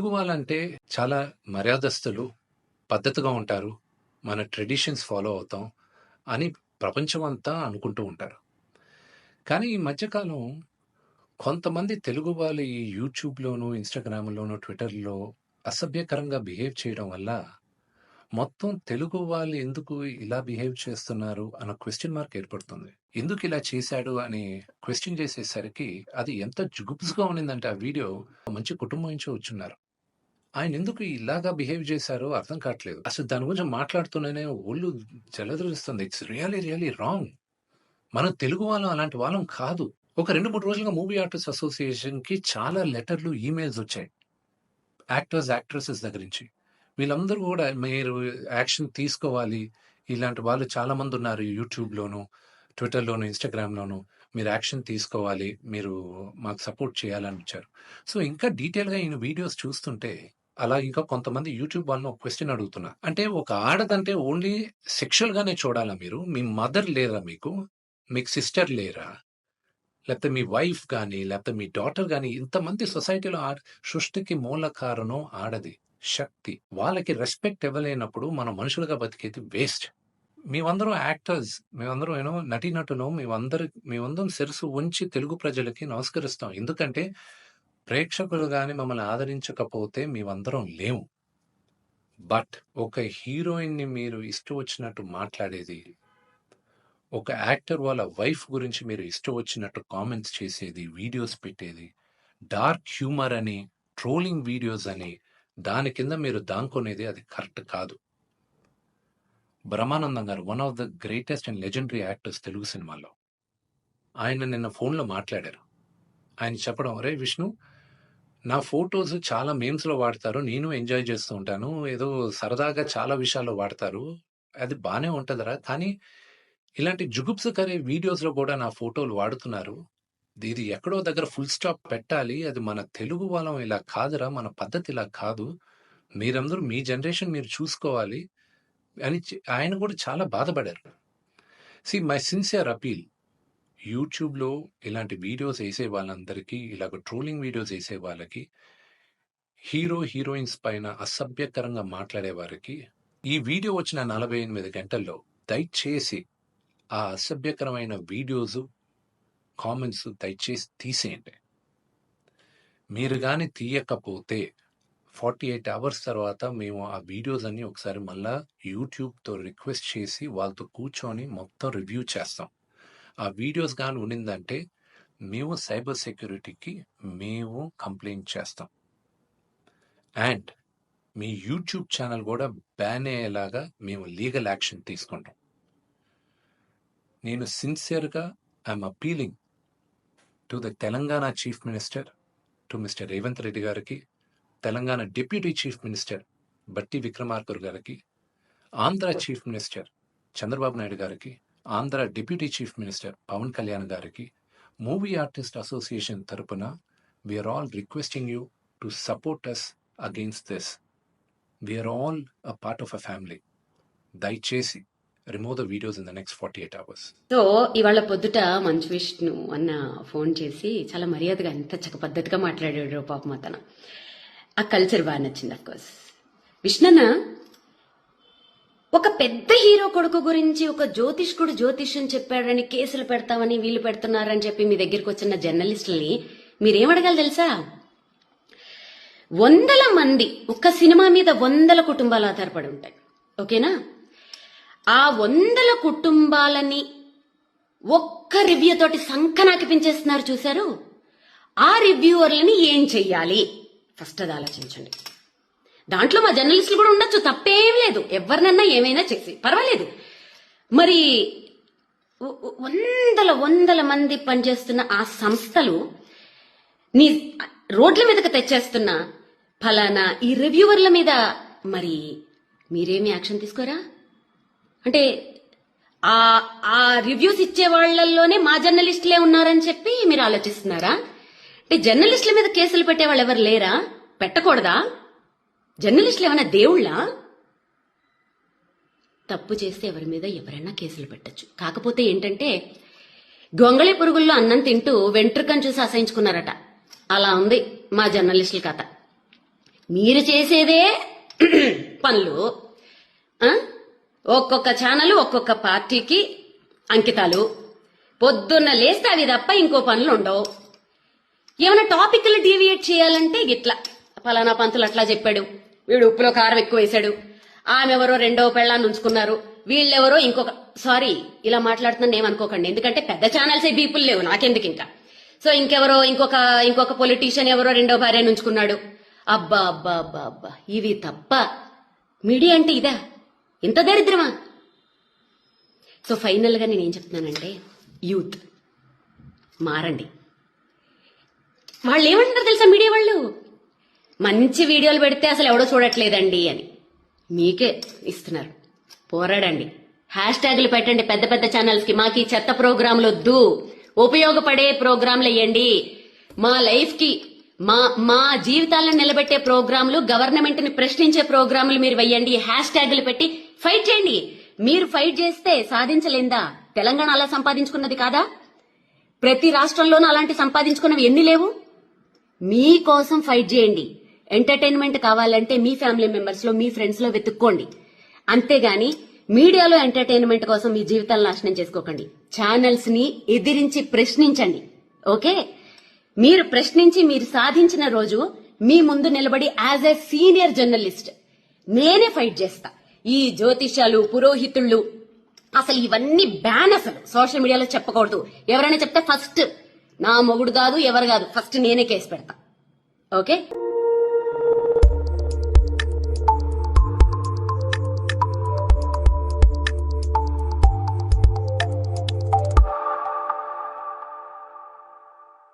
తెలుగు వాళ్ళంటే చాలా మర్యాదస్తులు, పద్ధతిగా ఉంటారు. మన ట్రెడిషన్స్ ఫాలో అవుతాం అని ప్రపంచం అంతా అనుకుంటూ ఉంటారు. కానీ ఈ మధ్యకాలం కొంతమంది తెలుగు వాళ్ళు ఈ యూట్యూబ్‌లోను, ఇన్‌స్టాగ్రామ్‌లోను, ట్విట్టర్‌లో అసభ్యకరంగా బిహేవ్ చేయడం వల్ల మొత్తం తెలుగు వాళ్ళు ఎందుకు ఇలా బిహేవ్ చేస్తున్నారు అన్న క్వశ్చన్ మార్క్ ఏర్పడుతుంది. ఎందుకు ఇలా చేశాడు అని క్వశ్చన్ చేసేసరికి అది ఎంత జుగుప్స్గా ఉన్నిందంటే ఆ వీడియో మంచి కుటుంబం నుంచి వచ్చున్నారు. ఆయన ఎందుకు ఇలాగా బిహేవ్ చేశారో అర్థం కావట్లేదు. అసలు దాని గురించి మాట్లాడుతూనే ఒళ్ళు జలదరుస్తుంది ఇట్స్ రియల్లీ రియల్లీ రాంగ్. మనం తెలుగు వాళ్ళం అలాంటి వాళ్ళం కాదు. ఒక 2, 3 రోజులుగా మూవీ ఆర్టిస్ట్ అసోసియేషన్‌కి చాలా లెటర్‌లు, ఈమెయిల్స్ వచ్చాయి. యాక్టర్స్, యాక్ట్రెసెస్ దగ్గర నుంచి. వీళ్ళందరూ కూడా మీరు యాక్షన్ తీసుకోవాలి. ఇలాంటి వాళ్ళు చాలా మంది ఉన్నారు యూట్యూబ్‌లోను, ట్విట్టర్‌లోను, ఇన్‌స్టాగ్రామ్‌లోను. మీరు యాక్షన్ తీసుకోవాలి. మీరు మాకు సపోర్ట్ చేయాలని ఇచ్చారు. సో, ఇంకా డీటెయిల్‌గా ఈయన వీడియోస్ చూస్తుంటే అలా ఇంకా కొంతమంది యూట్యూబ్ వాళ్ళని ఒక క్వశ్చన్ అడుగుతున్నా. అంటే ఒక ఆడదంటే ఓన్లీ సెక్షువల్‌గానే చూడాలా మీరు? మీ మదర్ లేరా మీకు? మీకు సిస్టర్ లేరా? లేకపోతే మీ వైఫ్ కానీ లేకపోతే మీ డాటర్ కానీ ఇంతమంది సొసైటీలో ఆడ సృష్టికి మూల కారణం ఆడది. శక్తి. వాళ్ళకి రెస్పెక్ట్ ఇవ్వలేనప్పుడు మనం మనుషులుగా బతికేది వేస్ట్. మేమందరం యాక్టర్స్. మేమందరం ఏమో నటీనటులు మేమందరి మేమందరం శిరస్సు ఉంచి తెలుగు ప్రజలకి నమస్కరిస్తాం. ఎందుకంటే ప్రేక్షకులు కానీ మమ్మల్ని ఆదరించకపోతే మేమందరం లేము. బట్ ఒక హీరోయిన్‌ని మీరు ఇష్టం వచ్చినట్టు మాట్లాడేది, ఒక యాక్టర్ వాళ్ళ వైఫ్ గురించి మీరు ఇష్టం వచ్చినట్టు కామెంట్స్ చేసేది, వీడియోస్ పెట్టేది, డార్క్ హ్యూమర్ అని, ట్రోలింగ్ వీడియోస్ అని దాని కింద మీరు దాంకునేది అది కరెక్ట్ కాదు. బ్రహ్మానందం గారు one of the greatest and legendary actors Telugu సినిమాలో. ఆయన నిన్న ఫోన్‌లో మాట్లాడారు. ఆయన చెప్పడం, రే విష్ణు నా ఫోటోస్ చాలా మీమ్స్‌లో వాడతారు. నేను ఎంజాయ్ చేస్తూ ఉంటాను. ఏదో సరదాగా చాలా విషయాల్లో వాడతారు. అది బానే ఉంటదిరా. కానీ ఇలాంటి జుగుప్సకరే వీడియోస్‌లో కూడా నా ఫోటోలు వాడుతున్నారు. ఇది ఎక్కడో దగ్గర ఫుల్ స్టాప్ పెట్టాలి. అది మన తెలుగు వాళ్ళం ఇలా కాదురా. మన పద్ధతి ఇలా కాదు. మీరందరూ మీ జనరేషన్ మీరు చూసుకోవాలి" అని చె ఆయన కూడా చాలా బాధపడారు. సీ మై సిన్సియర్ అపీల్ యూట్యూబ్‌లో ఇలాంటి వీడియోస్ వేసే వాళ్ళందరికీ, ఇలాగ ట్రోలింగ్ వీడియోస్ వేసే వాళ్ళకి, హీరో, హీరోయిన్స్ పైన అసభ్యకరంగా మాట్లాడే వారికి, ఈ వీడియో వచ్చిన 48 గంటల్లో దయచేసి ఆ అసభ్యకరమైన వీడియోస్ కామెంట్స్ దయచేసి తీసేయండి. మీరు కానీ తీయకపోతే 48 అవర్స్ తర్వాత మేము ఆ వీడియోస్ అన్నీ ఒకసారి మళ్ళా యూట్యూబ్‌తో రిక్వెస్ట్ చేసి వాళ్ళతో కూర్చొని మొత్తం రివ్యూ చేస్తాం. ఆ వీడియోస్ కానీ ఉన్నిందంటే మేము సైబర్ సెక్యూరిటీకి మేము కంప్లైంట్ చేస్తాం. అండ్ మీ యూట్యూబ్ ఛానల్ కూడా బ్యాన్ అయ్యేలాగా మేము లీగల్ యాక్షన్ తీసుకుంటాం. నేను సిన్సియర్‌గా I'm appealing to the Telangana chief minister, to mister Revanth Reddy గారికి, Telangana deputy chief minister Bhatti Vikramarka గారికి, ఆంధ్ర చీఫ్ మినిస్టర్ చంద్రబాబు నాయుడు గారికి, Andhra deputy chief minister Pawan Kalyan గారికి, మూవీ ఆర్టిస్ట్ అసోసియేషన్ తరపున we're all requesting you to support us against this. We're all a part of a family. దయచేసి remove the videos in the next 48 hours. So ఇవాళ పొద్దుట మంచు విష్ణు అన్న phone చేసి చాలా మర్యాదగా ఎంత చక్క పద్ధతిగా మాట్లాడాడు పాపం అతను. ఆ కల్చర్ బాగా నచ్చింది అఫ్కోర్స్ విష్ణన్న ఒక పెద్ద హీరో కొడుకు గురించి ఒక జ్యోతిష్కుడు జ్యోతిష్యం చెప్పాడని కేసులు పెడతామని వీళ్ళు పెడుతున్నారని చెప్పి మీ దగ్గరికి వచ్చిన జర్నలిస్టుల్ని మీరేమడగాలి తెలుసా? వందల మంది ఒక్క సినిమా మీద వందల కుటుంబాలు ఆధారపడి ఉంటాయి. ఓకేనా? ఆ వందల కుటుంబాలని ఒక్క రివ్యూ తోటి సంకనాకిపించేస్తున్నారు చూశారు? ఆ రివ్యూవర్లని ఏం చెయ్యాలి? ఫస్ట్ అది ఆలోచించండి. దాంట్లో మా జర్నలిస్టులు కూడా ఉండొచ్చు తప్పేం లేదు. ఎవరినన్నా ఏమైనా చేసి పర్వాలేదు. మరి వందల వందల మంది పనిచేస్తున్న ఆ సంస్థలు నీ రోడ్ల మీదకి తెచ్చేస్తున్న ఫలానా ఈ రివ్యూవర్ల మీద మరి మీరేమి యాక్షన్ తీసుకోరా అంటే ఆ ఆ రివ్యూస్ ఇచ్చే వాళ్ళల్లోనే మా జర్నలిస్టులే ఉన్నారని చెప్పి మీరు ఆలోచిస్తున్నారా అంటే జర్నలిస్టుల మీద కేసులు పెట్టే వాళ్ళు ఎవరు లేరా పెట్టకూడదా జర్నలిస్టులు ఏమైనా దేవుళ్ళా? తప్పు చేస్తే ఎవరి మీద ఎవరైనా కేసులు పెట్టచ్చు. కాకపోతే ఏంటంటే గొంగళి పురుగుల్లో అన్నం తింటూ వెంట్రుకను చూసి అసహించుకున్నారట. అలా ఉంది మా జర్నలిస్టుల కథ. మీరు చేసేదే పనులు. ఒక్కొక్క ఛానల్ ఒక్కొక్క పార్టీకి అంకితాలు. పొద్దున్న లేస్తే అవి తప్ప ఇంకో పనులు ఉండవు. ఏమైనా టాపిక్లు డీవియేట్ చేయాలంటే గిట్లా. పలానా పంతులు అట్లా చెప్పాడు. వీడు ఉప్పులో కారం ఎక్కువ వేశాడు. ఆమె ఎవరో రెండవ పెళ్ళాన్ని ఉంచుకున్నారు. వీళ్ళెవరో ఇంకొక సారీ ఇలా మాట్లాడుతున్నాను ఏమనుకోకండి ఎందుకంటే పెద్ద ఛానల్స్ బీపుల్ లేవు. నాకెందుకు ఇంకా? సో ఇంకెవరో ఇంకొక ఇంకొక పొలిటీషియన్ ఎవరో రెండో భార్య ఉంచుకున్నాడు. అబ్బా అబ్బా అబ్బా అబ్బా. ఇవి తప్ప మీడియా అంటే ఇదా? ఇంత దరిద్రమా? సో ఫైనల్గా నేను ఏం చెప్తున్నానంటే యూత్ మారండి. వాళ్ళు ఏమంటారు తెలుసా మీడియా వాళ్ళు? మంచి వీడియోలు పెడితే అసలు ఎవడో చూడట్లేదండి అని. మీకే ఇస్తున్నారు. పోరాడండి. హ్యాష్ ట్యాగులు పెట్టండి పెద్ద పెద్ద ఛానల్స్కి మాకు ఈ చెత్త ప్రోగ్రాంలు వద్దు. ఉపయోగపడే ప్రోగ్రాంలు వేయండి. మా లైఫ్కి మా మా జీవితాలను నిలబెట్టే ప్రోగ్రాంలు గవర్నమెంట్ని ప్రశ్నించే ప్రోగ్రాంలు మీరు వెయ్యండి హ్యాష్ ట్యాగులు పెట్టి ఫైట్ చేయండి. మీరు ఫైట్ చేస్తే సాధించలేందా? తెలంగాణ అలా సంపాదించుకున్నది కాదా? ప్రతి రాష్ట్రంలోనూ అలాంటి సంపాదించుకున్నవి ఎన్ని లేవు? మీకోసం ఫైట్ చేయండి. ఎంటర్టైన్మెంట్ కావాలంటే మీ ఫ్యామిలీ మెంబర్స్లో మీ ఫ్రెండ్స్లో వెతుక్కోండి. అంతేగాని మీడియాలో ఎంటర్టైన్మెంట్ కోసం మీ జీవితాలను నాశనం చేసుకోకండి. ఛానల్స్ని ఎదిరించి ప్రశ్నించండి. ఓకే? మీరు ప్రశ్నించి మీరు సాధించిన రోజు మీ ముందు నిలబడి యాజ్ ఎ సీనియర్ జర్నలిస్ట్ నేనే ఫైట్ చేస్తా. ఈ జ్యోతిష్యాలు పురోహితుళ్ళు అసలు ఇవన్నీ బ్యాన్ అసలు. సోషల్ మీడియాలో చెప్పకూడదు. ఎవరైనా చెప్తే ఫస్ట్ నా మొగుడు కాదు ఎవరు కాదు. ఫస్ట్ నేనే కేసు పెడతా. ఓకే?